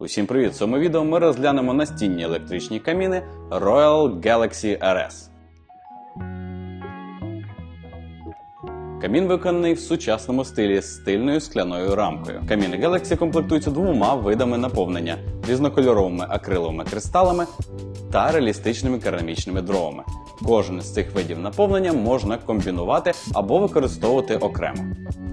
Усім привіт! В цьому відео ми розглянемо настінні електричні каміни Royal Galaxy RS. Камін виконаний в сучасному стилі з стильною скляною рамкою. Каміни Galaxy комплектуються двома видами наповнення різнокольоровими акриловими кристалами та реалістичними керамічними дровами. Кожен з цих видів наповнення можна комбінувати або використовувати окремо.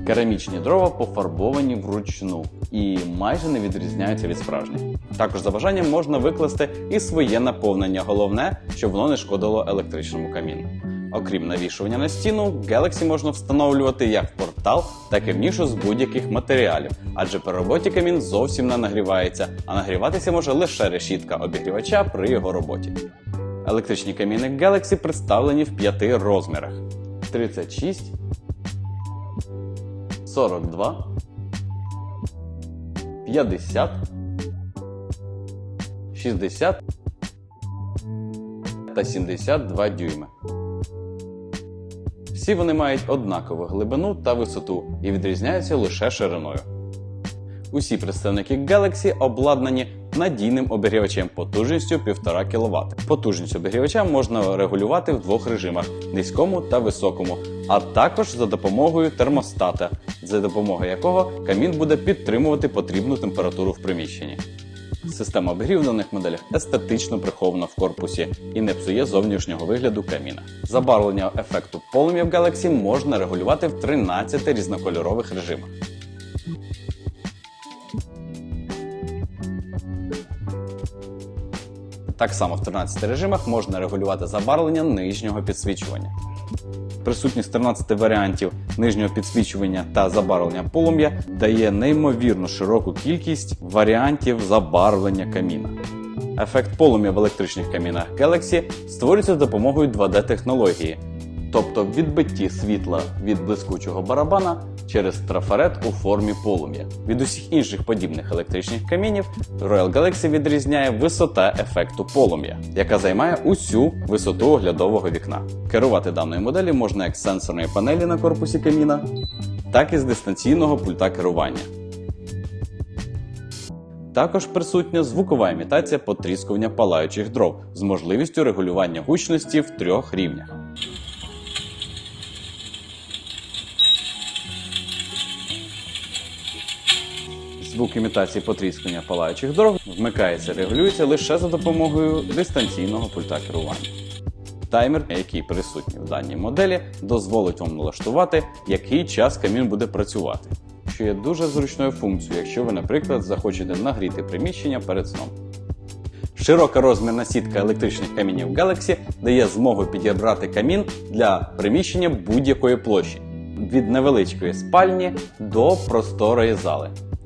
Керамічні дрова пофарбовані вручну і майже не відрізняються від справжніх. Також за бажанням можна викласти і своє наповнення, головне, щоб воно не шкодило електричному каміну. Окрім навішування на стіну, Galaxy можна встановлювати як в портал, так і в нішу з будь-яких матеріалів, адже при роботі камін зовсім не нагрівається, а нагріватися може лише решітка обігрівача при його роботі. Електричні каміни Galaxy представлені в п'яти розмірах: 36, 42, 50, 60 та 72 дюйми. Всі вони мають однакову глибину та висоту і відрізняються лише шириною. Усі представники Galaxy обладнані надійним обігрівачем потужністю 1,5 кВт. Потужність обігрівача можна регулювати в двох режимах низькому та високому, а також за допомогою термостата, за допомогою якого камін буде підтримувати потрібну температуру в приміщенні. Система обігріву в даних моделях естетично прихована в корпусі і не псує зовнішнього вигляду каміна. Забарвлення ефекту полум'я в Galaxy можна регулювати в 13 різнокольорових режимах. Так само в 13 режимах можна регулювати забарвлення нижнього підсвічування. Присутність 13 варіантів нижнього підсвічування та забарвлення полум'я дає неймовірно широку кількість варіантів забарвлення каміна. Ефект полум'я в електричних камінах Galaxy створюється за допомогою 2D-технології, тобто відбитті світла від блискучого барабана через трафарет у формі полум'я. Від усіх інших подібних електричних камінів Royal Galaxy відрізняє висота ефекту полум'я, яка займає усю висоту оглядового вікна. Керувати даною моделлю можна як з сенсорної панелі на корпусі каміна, так і з дистанційного пульта керування. Також присутня звукова імітація потріскування палаючих дров з можливістю регулювання гучності в трьох рівнях. Звук імітації потріскування палаючих дров вмикається регулюється лише за допомогою дистанційного пульта керування. Таймер, який присутній в даній моделі, дозволить вам налаштувати, який час камін буде працювати, що є дуже зручною функцією, якщо ви, наприклад, захочете нагріти приміщення перед сном. Широка розмірна сітка електричних камінів Galaxy дає змогу підібрати камін для приміщення будь-якої площі від невеличкої спальні до просторої зали.